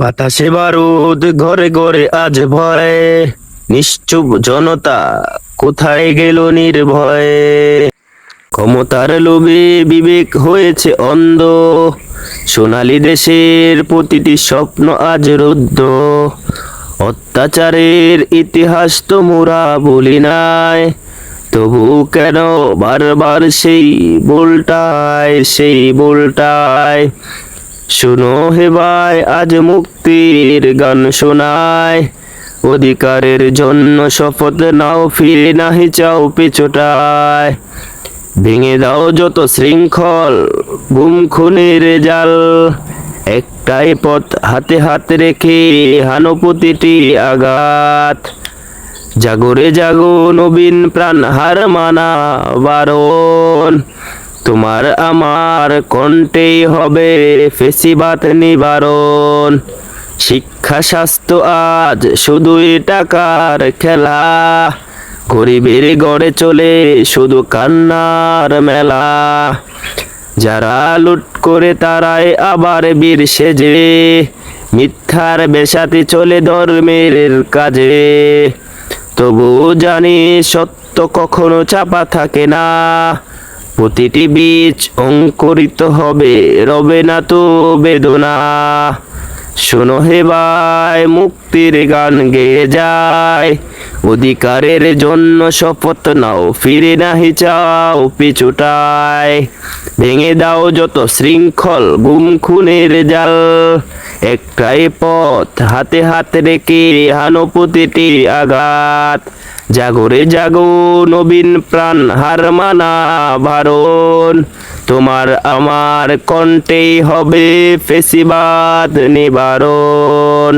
বাতাসে বারুদ ঘরে ঘরে আজ ভয়ে। নিশ্চুপ জনতা, কোথায় গেল নির্ভয়ে? ক্ষমতার লোভে বিবেক হয়েছে অন্ধ। সোনালী দেশের প্রতিটি স্বপ্ন আজ রুদ্ধ। অত্যাচারের ইতিহাস তো মোরা বলি নাই। তবু কেন বারবার সেই বলটায় সেই বলটায়? শুনো হে ভাই, আজ মুক্তির গান শোনায় অধিকারের জন্য শপথ নাও, ফিরে নাহি চাও পিছুটায় ভেঙে দাও যত শৃঙ্খল, গুম খুনের জাল। একটাই পথ হাতে হাত রেখে হানো প্রতিটি আঘাত। জাগরে জাগো, নবীন প্রাণ হার মানা বারণ। তোমার আমার কণ্ঠেই হবে ফেসিবাত নিবারণ। শিক্ষা, স্বাস্থ্য আজ শুধুই টাকার খেলা। গরিবের গড়ে চলে শুধু কান্নার মেলা। যারা লুট করে তারাই আবার বীর সেজে। মিথ্যার বেশাতি চলে ধর্মের কাজে। তবু জানি সত্য কখনো চাপা থাকে না। প্রতিটি বীজ অঙ্কুরিত হবে, রবে না তো বেদনা। শোনো হে ভাই, মুক্তির গান গেয়ে যায়। অধিকারের জন্য শপথ নাও, ফিরে নাহি চাও পিছুটায়। ভেঙে দাও যত শৃঙ্খল, গুম খুনের জাল। একটাই পথ, হাতে হাত রেখে হানো প্রতিটি আঘাত। জাগরে জাগো নবীন প্রাণ হার মানা ভারণ। তোমার আমার কণ্ঠেই হবে ফেসিবাদ নিবারণ।